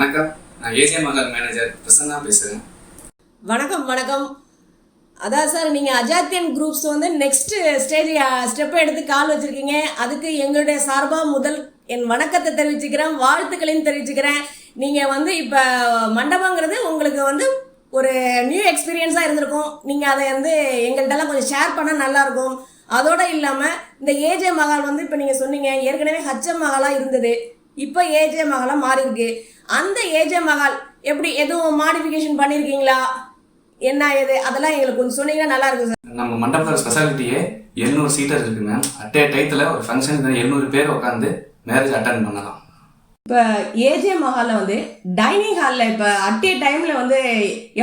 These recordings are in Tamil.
வணக்கம். நான் ஏஜே மகள் மேனேஜர் பிரசன்னா பேசுகிறேன் வணக்கம் வணக்கம். அதான் சார் நீங்கள் அஜாத்தியன் குரூப்ஸ் வந்து நெக்ஸ்ட் ஸ்டேஜ் ஸ்டெப் எடுத்து கால் வச்சுருக்கீங்க. அதுக்கு எங்களுடைய சார்பாக முதல் என் வணக்கத்தை தெரிவிச்சுக்கிறேன் வாழ்த்துக்களையும் தெரிவிச்சுக்கிறேன். நீங்கள் வந்து இப்போ மண்டபங்கிறது உங்களுக்கு வந்து ஒரு நியூ எக்ஸ்பீரியன்ஸாக இருந்திருக்கும். நீங்கள் அதை வந்து எங்கள்கிட்டலாம் கொஞ்சம் ஷேர் பண்ணால் நல்லாயிருக்கும். அதோடு இல்லாமல் இந்த ஏஜே மகால் வந்து இப்போ நீங்கள் சொன்னீங்க ஏற்கனவே ஹச்எம் மகாலாக இருந்தது. இப்போ ஏஜே மகாலாக மாறி இருக்கு அந்த ஏஜே மகால் எப்படி எதுவும் மாடிஃபிகேஷன் பண்ணியிருக்கீங்களா? என்ன ஏது? அதெல்லாம் எங்களுக்கு கொஞ்சம் சொன்னீங்கன்னா நல்லா இருக்கும் சார் நம்ம மண்டபத்தோட ஸ்பெஷாலிட்டியே எழுநூறு சீட்டர் இருக்கு மேம் அட்டே டயத்தில் ஒரு ஃபங்க்ஷன் எழுநூறு பேர் உட்காந்து மேரேஜ் அட்டன் பண்ணலாம். இப்போ ஏஜே மஹாலில் வந்து டைனிங் ஹாலில் இப்போ அட்டே டைமில் வந்து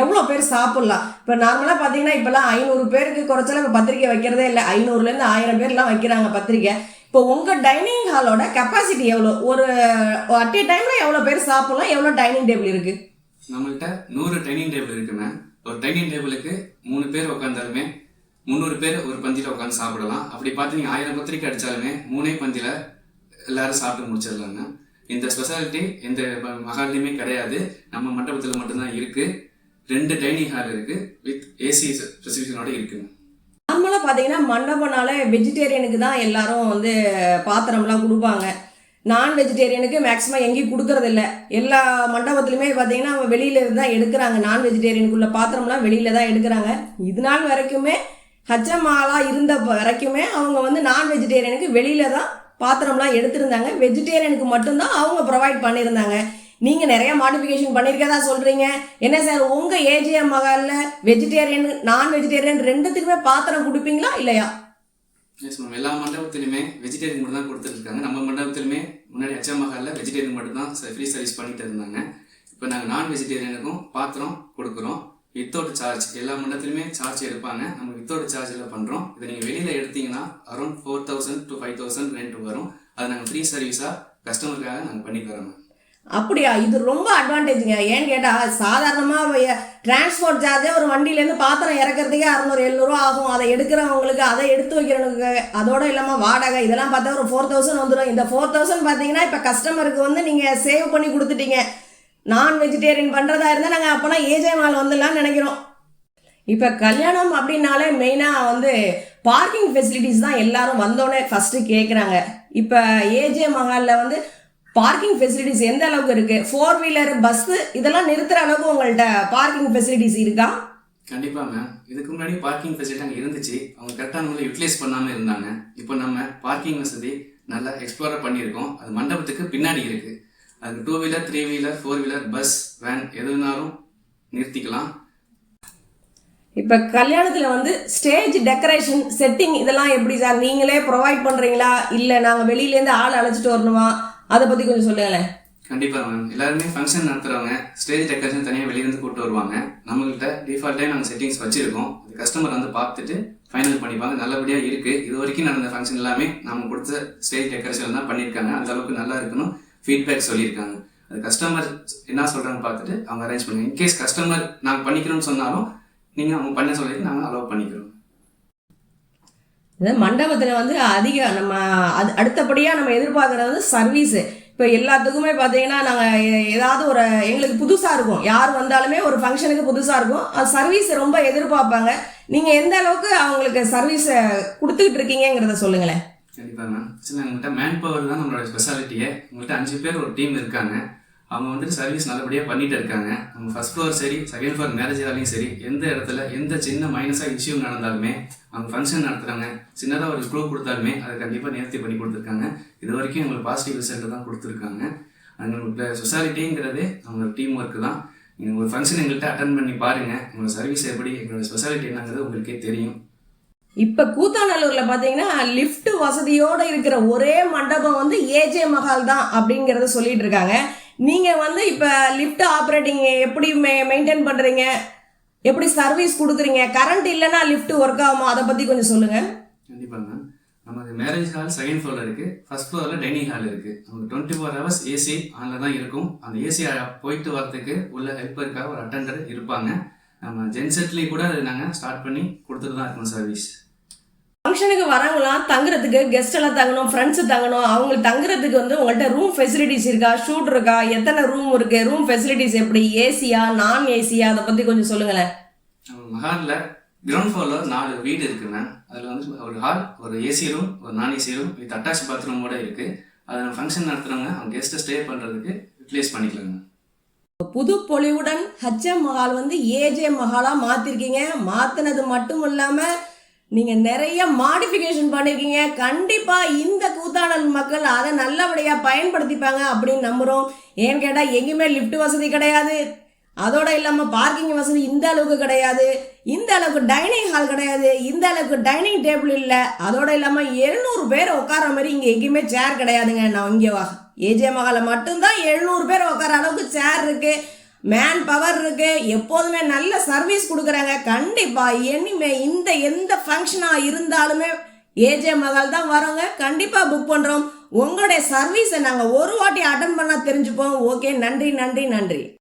எவ்வளோ பேர் சாப்பிட்லாம்? இப்போ நார்மலாக பார்த்தீங்கன்னா இப்போலாம் ஐநூறு பேருக்கு குறைச்சாலும் இப்போ பத்திரிக்கை வைக்கிறதே இல்லை. ஐநூறுலேருந்து ஆயிரம் பேர்லாம் வைக்கிறாங்க பத்திரிக்கை. இப்போ உங்கள் டைனிங் ஹாலோட கெப்பாசிட்டி எவ்வளோ? ஒரு அட்டே டைமில் எவ்வளோ பேர் சாப்பிட்லாம்? எவ்வளோ டைனிங் டேபிள் இருக்குது நம்மள்கிட்ட நூறு டைனிங் டேபிள் இருக்கு மேம் ஒரு டைனிங் டேபிளுக்கு மூணு பேர் உட்காந்தாலுமே முந்நூறு பேர் ஒரு பந்தியில் உட்காந்து சாப்பிடலாம். அப்படி பார்த்து நீங்கள் ஆயிரம் பத்திரிக்கை அடித்தாலுமே மூணே பந்தியில் எல்லாரும் சாப்பிட்டு முடிச்சிடலாங்க இந்த ஸ்பெஷாலிட்டி எந்த ம- கிடையாது. நம்ம மண்டபத்தில் மட்டும்தான் இருக்குது ரெண்டு டைனிங் ஹால் இருக்குது வித் ஏசி ஸ்பெசிஃபிகேஷனோட இருக்குங்க நார்மலாக பார்த்தீங்கன்னா மண்டபம்னால வெஜிடேரியனுக்கு தான் எல்லாரும் வந்து பாத்திரம்லாம் கொடுப்பாங்க. நான் வெஜிடேரியனுக்கு மேக்ஸிமம் எங்கேயும் கொடுக்கறதில்ல. எல்லா மண்டபத்துலையுமே பார்த்தீங்கன்னா அவங்க வெளியில தான் எடுக்கிறாங்க. நான் வெஜிடேரியனுக்குள்ள பாத்திரம்லாம் வெளியில தான் எடுக்கிறாங்க. இது நாள் வரைக்குமே ஹச்சமாலா இருந்த வரைக்குமே அவங்க வந்து நான் வெஜிடேரியனுக்கு வெளியில தான் பாத்திரம்லாம் எடுத்திருந்தாங்க. வெஜிடேரியனுக்கு மட்டும்தான் அவங்க ப்ரொவைட் பண்ணியிருந்தாங்க. நீங்க நிறைய மாடிஃபிகேஷன் பண்ணியிருக்கதா சொல்றீங்க. என்ன சார் உங்க ஏஜிஎம் மகால்ல வெஜிடேரியன் நான் வெஜிடேரியன் ரெண்டுத்துக்குமே பாத்திரம் கொடுப்பீங்களா இல்லையா? எஸ் மேம் எல்லா மண்டபத்திலுமே வெஜிடேரியன் மட்டும் தான் கொடுத்துருக்காங்க. நம்ம மண்டபத்திலுமே முன்னாடி அச்சா மகாலில் வெஜிடேரியன் மட்டும் தான் ஃப்ரீ சர்வீஸ் பண்ணிட்டு இருந்தாங்க. இப்போ நாங்கள் நான் வெஜிடேரியனுக்கும் பாத்திரம் கொடுக்குறோம். வித்தவுட் சார்ஜ் எல்லா மண்டபத்திலுமே சார்ஜ் எடுப்பாங்க. நம்ம வித்தவுட் சார்ஜில் பண்ணுறோம் இதை நீங்கள் வெளியில் எடுத்தீங்கன்னா around four thousand to five thousand rent வரும். அதை நாங்கள் ஃப்ரீ சர்வீஸாக கஸ்டமருக்காக நாங்கள் பண்ணி தரோம் மேம் அப்படியா? இது ரொம்ப அட்வான்டேஜுங்க ஏன்னு கேட்டால் சாதாரணமாக டிரான்ஸ்போர்ட் சார்ஜே ஒரு வண்டியிலேருந்து பாத்திரம் இறக்கிறதுக்கே அறநூறு எழுநூறுவா ஆகும். அதை எடுக்கிறவங்களுக்கு அதை எடுத்து வைக்கிறவங்களுக்கு அதோட இல்லாமல் வாடகை இதெல்லாம் பார்த்தா ஒரு ஃபோர் தௌசண்ட் வந்துடும் இந்த ஃபோர் தௌசண்ட் பார்த்தீங்கன்னா இப்போ கஸ்டமருக்கு வந்து நீங்கள் சேவ் பண்ணி கொடுத்துட்டீங்க. நான் வெஜிடேரியன் பண்ணுறதா இருந்தால் நாங்கள் அப்போனா ஏஜே மால் வந்துடலாம்னு நினைக்கிறோம். இப்போ கல்யாணம் அப்படின்னாலே மெயினாக வந்து பார்க்கிங் ஃபெசிலிட்டிஸ் தான் எல்லாரும் வந்தோடனே ஃபஸ்ட்டு கேட்குறாங்க இப்போ ஏஜே மஹாலில் வந்து பார்க்கிங் ஃபெசிலிட்டிஸ் எந்த அளவுக்கு இருக்குது ஃபோர் வீலர் பஸ்ஸு இதெல்லாம் நிறுத்துகிற அளவுக்கு உங்கள்கிட்ட பார்க்கிங் ஃபெசிலிட்டிஸ் இருக்கா? கண்டிப்பாக மேம் இதுக்கு முன்னாடி பார்க்கிங் ஃபெசிலிட்டி அங்கே இருந்துச்சு. அவங்க கரெக்டாக நம்மளை யூட்டிலைஸ் பண்ணாமல் இருந்தாங்க. இப்போ நம்ம பார்க்கிங் வசதி நல்லா எக்ஸ்ப்ளோர் பண்ணியிருக்கோம். அது மண்டபத்துக்கு பின்னாடி இருக்கு. அது two wheeler three wheeler four wheeler bus van எது வேணாலும் நிறுத்திக்கலாம். இப்போ கல்யாணத்தில் வந்து ஸ்டேஜ் டெக்கரேஷன் செட்டிங் இதெல்லாம் எப்படி சார் நீங்களே ப்ரொவைட் பண்ணுறீங்களா இல்லை நாங்கள் வெளியிலேருந்து ஆள் அழைச்சிட்டு வரணுமா? அதை பற்றி கொஞ்சம் சொல்லுங்களேன். கண்டிப்பாக மேம் எல்லாருமே ஃபங்க்ஷன் நடத்துகிறவங்க ஸ்டேஜ் டெக்கரேஷன் தனியாக வெளியிலேருந்து கூப்பிட்டு வருவாங்க. நம்மகிட்ட டிஃபால்ட்டாக நாங்கள் செட்டிங்ஸ் வச்சிருக்கோம். அது கஸ்டமர் வந்து பார்த்துட்டு ஃபைனல் பண்ணிப்பாங்க. நல்லபடியாக இருக்குது இது வரைக்கும் நடந்த ஃபங்க்ஷன் எல்லாமே நம்ம கொடுத்த ஸ்டேஜ் டெக்கரேஷன் தான் பண்ணியிருக்காங்க. அந்த அளவுக்கு நல்லா இருக்கணும் ஃபீட்பேக் சொல்லியிருக்காங்க. அது கஸ்டமர் என்ன சொல்கிறாங்க பார்த்துட்டு அவங்க அரேஞ்ச் பண்ணுங்க. இன்கேஸ் கஸ்டமர் நாங்கள் பண்ணிக்கிறோம்னு சொன்னாலும் நீங்கள் அவங்க பண்ண சொல்லி நாங்கள் அலோவ் பண்ணிக்கிறோம். மண்டபத்தில் வந்து அதிக நம்ம அது அடுத்தபடியாக நம்ம எதிர்பார்க்குறது வந்து சர்வீஸு இப்போ எல்லாத்துக்குமே பார்த்தீங்கன்னா நாங்கள் ஏதாவது ஒரு எங்களுக்கு புதுசாக இருக்கும். யார் வந்தாலுமே ஒரு ஃபங்க்ஷனுக்கு புதுசாக இருக்கும். அது சர்வீஸ் ரொம்ப எதிர்பார்ப்பாங்க. நீங்கள் எந்த அளவுக்கு அவங்களுக்கு சர்வீஸை கொடுத்துக்கிட்டு இருக்கீங்கங்கிறத சொல்லுங்களேன். கண்டிப்பாக மேம் சரி எங்கள்கிட்ட மேன் பவர் தான் நம்மளோட ஸ்பெஷாலிட்டியே உங்கள்கிட்ட அஞ்சு பேர் ஒரு டீம் இருக்காங்க. அவங்க வந்துட்டு சர்வீஸ் நல்லபடியாக பண்ணிட்டு இருக்காங்க. அவங்க ஃபஸ்ட் ஃப்ளோர் சரி செகண்ட் ஃப்ளோர் மேரேஜ் ஆலையும் சரி எந்த இடத்துல எந்த சின்ன மைனஸாக இஷ்யூ நடந்தாலுமே அவங்க ஃபங்க்ஷன் நடத்துகிறாங்க சின்னதாக ஒரு க்ளூ கொடுத்தாலுமே அதை கண்டிப்பாக நேர்த்தி பண்ணி கொடுத்துருக்காங்க. இது வரைக்கும் எங்களுக்கு பாசிட்டிவ் ரிசல்ட் தான் கொடுத்துருக்காங்க. அவங்களுக்கு சொசைட்டிங்கிறதே அவங்களோட டீம் ஒர்க்கு தான். நீங்கள் ஒரு ஃபங்க்ஷன் எங்கள்கிட்ட அட்டன் பண்ணி பாருங்கள் உங்களோட சர்வீஸ் எப்படி எங்களோட ஸ்பெஷாலிட்டி என்னங்கிறது உங்களுக்கே தெரியும். இப்போ கூத்தாநல்லூர்ல பார்த்தீங்கன்னா லிஃப்ட் வசதியோட இருக்கிற ஒரே மண்டபம் வந்து ஏஜே மஹால் தான் அப்படிங்கிறத சொல்லிட்டு இருக்காங்க. நீங்கள் வந்து இப்போ லிஃப்ட் ஆப்ரேட்டிங் எப்படி மெ மெயின்டைன் பண்ணுறீங்க எப்படி சர்வீஸ் கொடுக்குறீங்க? கரண்ட் இல்லைன்னா லிஃப்ட் ஒர்க் ஆகுமா? அதை பற்றி கொஞ்சம் சொல்லுங்கள் கண்டிப்பாக மேம் நமக்கு மேரேஜ் ஹால் செகண்ட் ஃப்ளோரில் இருக்குது ஃபஸ்ட் ஃப்ளோரில் டைனிங் ஹால் இருக்குது நமக்கு டுவெண்ட்டி ஃபோர் ஹவர்ஸ் ஏசி ஆனில் தான் இருக்கும். அந்த ஏசி போயிட்டு வரதுக்கு உள்ள ஹெல்ப்பருக்காக ஒரு அட்டெண்டர் இருப்பாங்க. நம்ம ஜென்செட்லேயும் கூட நாங்கள் ஸ்டார்ட் பண்ணி கொடுத்துட்டு தான் இருக்கோம் சர்வீஸ் ஃபங்க்ஷனுக்கு வரவங்களாம் தங்குறதுக்கு கெஸ்ட் எல்லாம் தங்கணும் ஃப்ரெண்ட்ஸ் தங்கணும் அவங்களுக்கு தங்குறதுக்கு வந்து உங்கள்கிட்ட ரூம் ஃபெசிலிட்டிஸ் இருக்கா ஷூட் இருக்கா எத்தனை ரூம் இருக்கு ரூம் ஃபெசிலிட்டிஸ் எப்படி ஏசியா நான் ஏசியா அதை பத்தி கொஞ்சம் சொல்லுங்களேன். மஹாலில் கிரவுண்ட் ஃப்ளோரில் நாலு வீடு இருக்கு மேம் அதில் வந்து ஒரு ஹால் ஒரு ஏசி ரூம் ஒரு நான் ஏசி ரூம் வித் அட்டாச் பாத்ரூமோட இருக்குது அதில் ஃபங்க்ஷன் நடத்துகிறவங்க அவங்க கெஸ்ட்டை ஸ்டே பண்ணுறதுக்கு யூட்டிலைஸ் பண்ணிக்கலாங்க புது பொலிவுடன் ஹச்எம் மஹால் வந்து ஏஜே மஹாலா மாத்திருக்கீங்க. மாத்தினது மட்டும் இல்லாம நீங்க நிறைய மாடிஃபிகேஷன் பண்ணிருக்கீங்க. கண்டிப்பா இந்த கூத்தாடல் மக்கள் அதை நல்லபடியா பயன்படுத்திப்பாங்க அப்படின்னு நம்புறோம். ஏன்னு கேட்டா எங்கேயுமே லிஃப்ட் வசதி கிடையாது. அதோட இல்லாம பார்க்கிங் வசதி இந்த அளவுக்கு கிடையாது. இந்த அளவுக்கு டைனிங் ஹால் கிடையாது. இந்த அளவுக்கு டைனிங் டேபிள் இல்லை. அதோட இல்லாம எழுநூறு பேர் உட்கார மாதிரி இங்க எங்கேயுமே சேர் கிடையாதுங்க. நான் இங்கே வா. ஏஜே மகால மட்டும்தான் எழுநூறு பேர் உட்கார அளவுக்கு சேர் இருக்குது மேன் பவர் இருக்குது எப்போதுமே நல்ல சர்வீஸ் கொடுக்குறாங்க. கண்டிப்பாக இனிமே இந்த எந்த ஃபங்க்ஷனாக இருந்தாலுமே ஏஜே மகள் தான் வரோங்க. கண்டிப்பாக புக் பண்ணுறோம் உங்களுடைய சர்வீஸை நாங்கள் ஒரு வாட்டி அட்டன் பண்ணால் தெரிஞ்சுப்போம். ஓகே நன்றி நன்றி நன்றி.